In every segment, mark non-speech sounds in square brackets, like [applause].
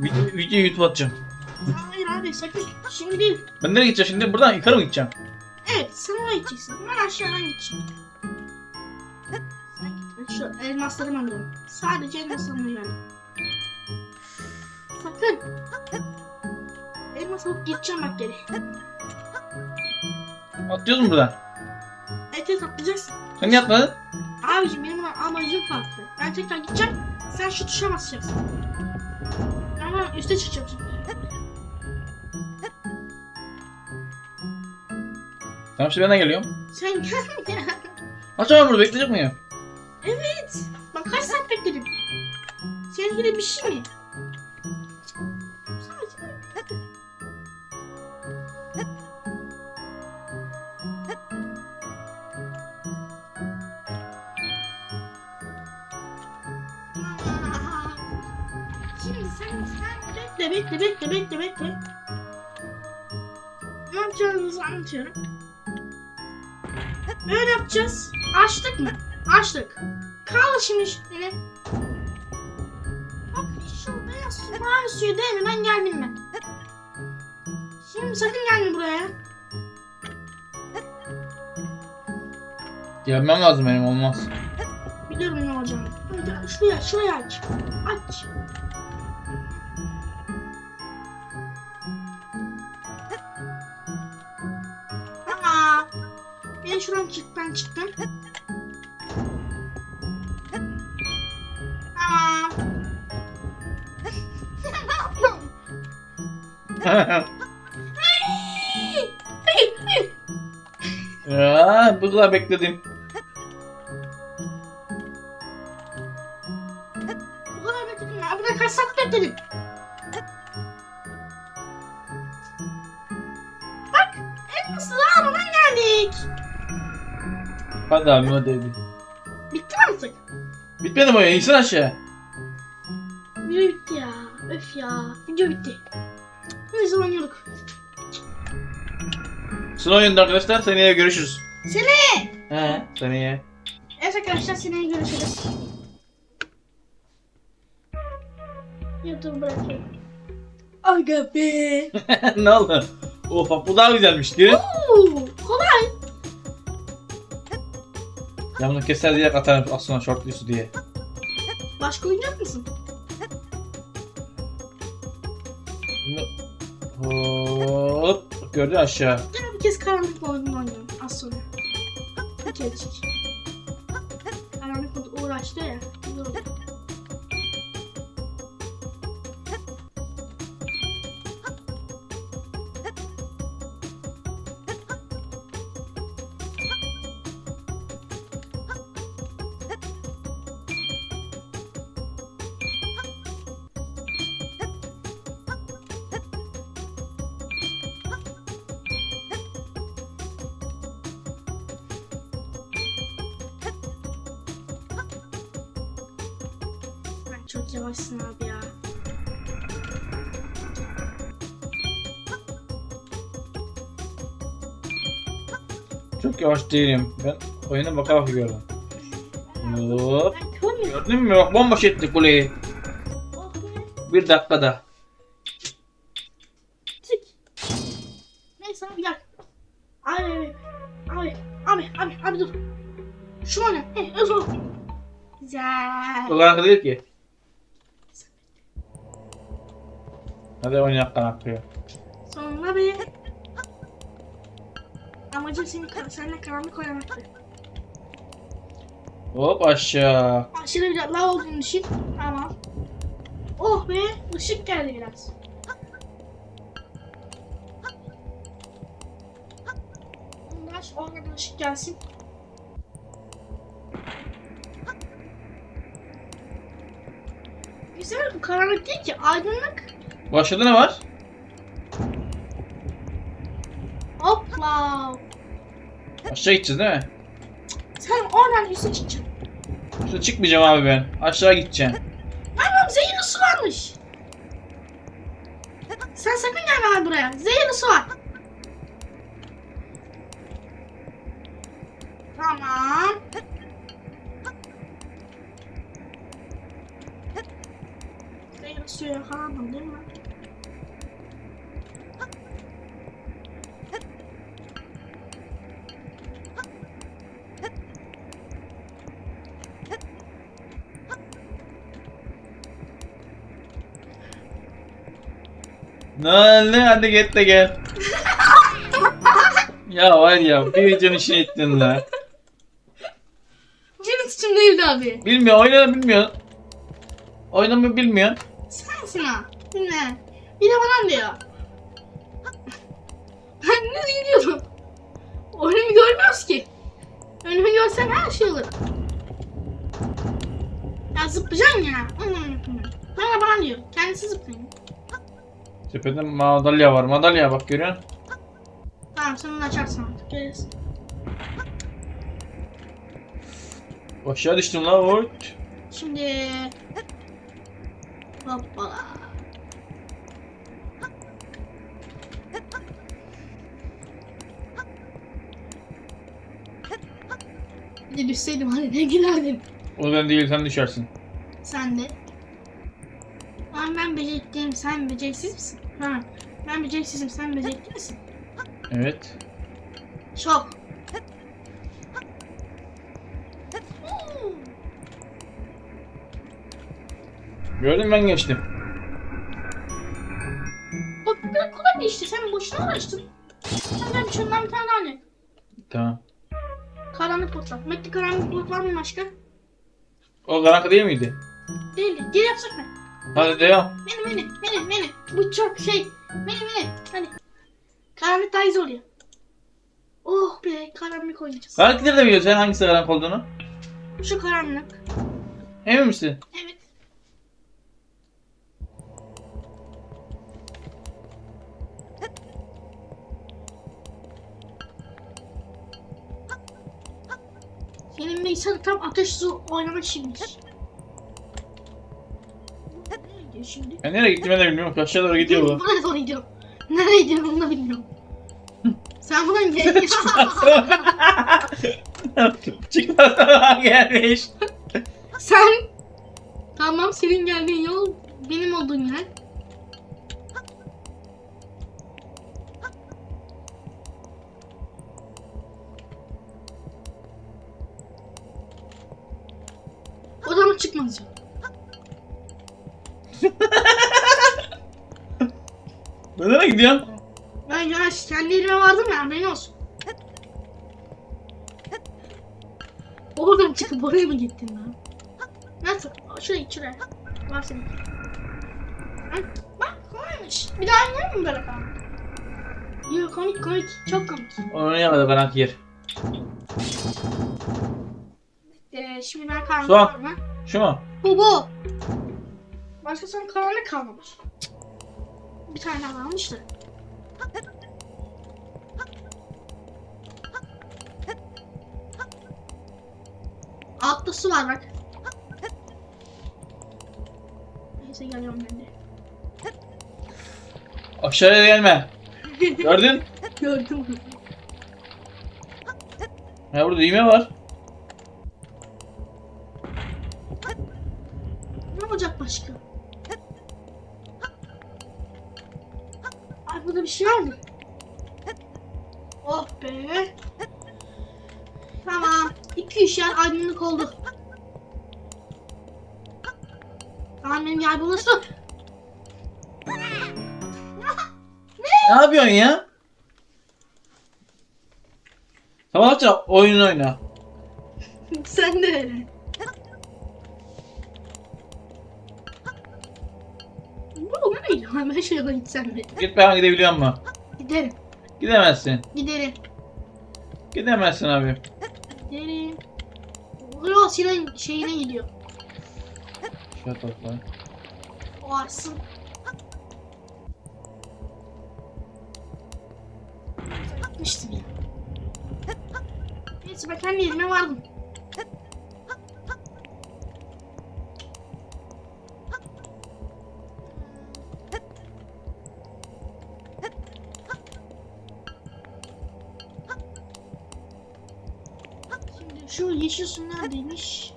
Video, videoyu YouTube atacağım. Hayır abi sakın. Şimdi değil. Ben nereye gideceğim şimdi? Buradan yukarı mı gideceğim? Evet sen oraya gideceksin. Ben aşağıdan gideceğim. Sen. Şu elmasları alıyorum. Sadece elmas almaya geldim. Sakın. Elmas alıp gideceğim bak geri. Atlıyoruz mu buradan? Evet evet atlayacaksın. Sen niye atladın? Abicim benim amacım farklı. Ben tekrar gideceğim. Sen şu tuşa basacaksın. Üste çıkacağım şimdi. Tamam şimdi ben de geliyorum. Sen gel ya. Açamam burada bekleyecek miyim? Evet. Bak kaç saat bekledim. Senin bir şey mi? Bekle bekle bekle bekle bekle. Ne yapacağımızı anlatıyorum. Böyle yapacağız. Açtık mı? Açtık. Kaldı şimdi yine. Bak şu beyaz su mavi suyu değil mi? Ben geldim ben. Şimdi sakın gelme buraya. Gelmem lazım benim olmaz. Biliyorum ne olacağını. Hadi şuraya şuraya aç. Aç. Şuradan çık ben çıktım. Aa. ne yapıyorsun? ya bu kadar bekledim. Hadi abi hadi hadi. Bitti mi artık? Bitmedi mi oyun? İnsin aşağı. Video bitti ya. Öf ya. Video bitti. Neyse oynuyorduk. Son oyunda arkadaşlar seneye görüşürüz. Seni. He seneye. Evet arkadaşlar seneye görüşürüz. YouTube bırakıyorum. Aga be. [laughs] ne oldu? Bak bu daha güzelmiş mi? Oo, Ya bunu keser diye atarım az sonra short videosu diye. Başka oynayacak mısın? Bunu- Hop gördün aşağı. Gel bir kez karanlık modunu oynayalım az sonra. Bir kerecik. Karanlık modu uğraştı ya. Oldu. Çok yavaşsın abi ya. Çok yavaş değilim. Ben oyuna baka baka gördüm. Hop. Gördün mü? Bak bomboş ettik kuleyi. Bir dakikada. Çık. Neyse abi gel. Abi abi abi abi abi dur. Şu an he öz ol. Güzel. O kadar değil ki. Hadi oynayak kanatıyor. Sonunda bir amacım seni kar- seninle karanlık oynamaktı. Hop aşağı. Aşırı bir lav olduğunu düşün. Tamam. Oh be ışık geldi biraz. Baş oradan ışık gelsin. Güzel bu karanlık değil ki aydınlık. Başladı ne var? Hopla. Aşağı gideceğiz değil mi? Sen oradan üste çıkacaksın. Şurada çıkmayacağım abi ben. Aşağı gideceğim. Anam zehirli su varmış. Sen sakın gelme abi buraya. Zehirli su var. Tamam. Zehirli suyu yakalandım değil mi? Lan. Ne ne hadi git de gel. ya var ya bir videonun işini ettin la. Senin suçun değildi abi. Bilmiyor oynamayı bilmiyor. Oynamayı bilmiyor. Sensin ha. Dinle. Bir de bana diyor. Ben ne gidiyordum? Önümü görmüyoruz ki. Önümü görsem her şey olur. Ya zıplayacaksın ya. Bana bana diyor. Kendisi zıplayın. Tepede madalya var. Madalya bak görüyor musun? Tamam sen onu açarsın artık. Gelirsin. Aşağı düştüm la oy. Şimdi... Hoppala. Bir de düşseydim hani ne gülerdim. O ben değil sen düşersin. Sen de. Lan ben becerikliyim sen beceriksiz misin? Ha. Ben beceriksizim sen becerikli misin? Evet. Çok. Gördün ben geçtim. O bir kolay bir işte sen boşuna uğraştın. Sen de şundan bir tane daha ne? Tamam. Karanlık botlar. Mekli karanlık bot var mı başka? O karanlık değil miydi? Değildi. Geri yapsak mı? Hadi devam. Benim benim benim benim. Bu çok şey. Benim benim. Hadi. Karanlık daha güzel oluyor. Oh be karanlık oynayacağız. Karanlık nerede biliyorsun sen hangisi karanlık olduğunu? Şu karanlık. Emin misin? Evet. Senin bilgisayar tam ateş su oynamak içinmiş. Şimdi? Ben nereye gittiğimi de bilmiyorum. Aşağı doğru gidiyor bu. Buraya doğru gidiyorum. Nereye gidiyorum onu da bilmiyorum. [laughs] Sen buradan gel. Çıkmadan [laughs] [laughs] gelmiş. Sen Tamam senin geldiğin yol benim olduğum yer. O zaman çıkmaz. Ben nereye gidiyorum? Ben ya kendi yerime vardım ya haberin olsun. Oradan çıkıp oraya mı gittin lan? Nasıl? Şuraya şuraya. Var senin. Bak kolaymış. Bir daha oynayalım mı böyle falan? Yok komik komik. Çok komik. Onu yapmadı karanlık yer. Ee, şimdi ben karanlık Son. var mı? Şu mu? Bu bu. Başka son karanlık kalmamış. Bir tane daha kalmıştı. Altta su var bak. Neyse geliyorum ben de. Aşağıya gelme. [laughs] Gördün? Gördüm. Ya burada düğme var. Ne olacak başka? Ay burada bir şey var mı? Oh be. Tamam. İki üç yer aydınlık oldu. Tamam benim yer bulursa. Ne yapıyorsun ya? Sabahça oyun oyna. [laughs] Sen de öyle. Bu nereye gidiyor? Ben şuraya gitsem mi? Git ben gidebiliyor mu? Giderim. Gidemezsin. Giderim. Gidemezsin abi. Giderim. Yo senin şeyine gidiyor. Şöyle topla. O arsın. Gitmiştim ya. Neyse ben kendi yerime vardım. Şu yeşil su neredeymiş?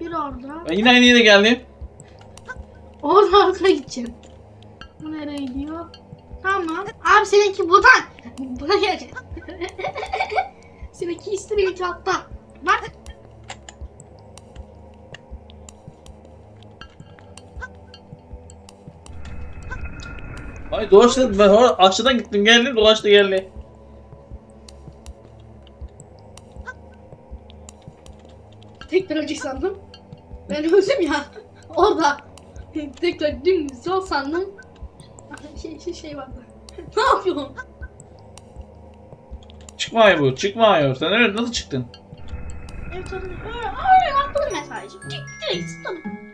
Bir orada. Ben yine aynı yere geldim. Orada arkaya gideceğim. Bu nereye gidiyor? Tamam. Abi seninki buradan. [laughs] Buraya gelecek. seninki istemeyi hatta. Bak. Ay dolaştı. Ben aşağıdan gittim geldim dolaştı geldi. Tekrar ölecek sandım. Ben öldüm ya. [laughs] Orada. Tekrar dümdüz yol sandım. Şey, şey, şey vardı. [laughs] ne yapıyorsun? Çıkmıyor bu. Çıkmıyor. Sen öyle nasıl çıktın? Evet orada. Öyle, öyle atladım mesajı. Direkt zıpladım.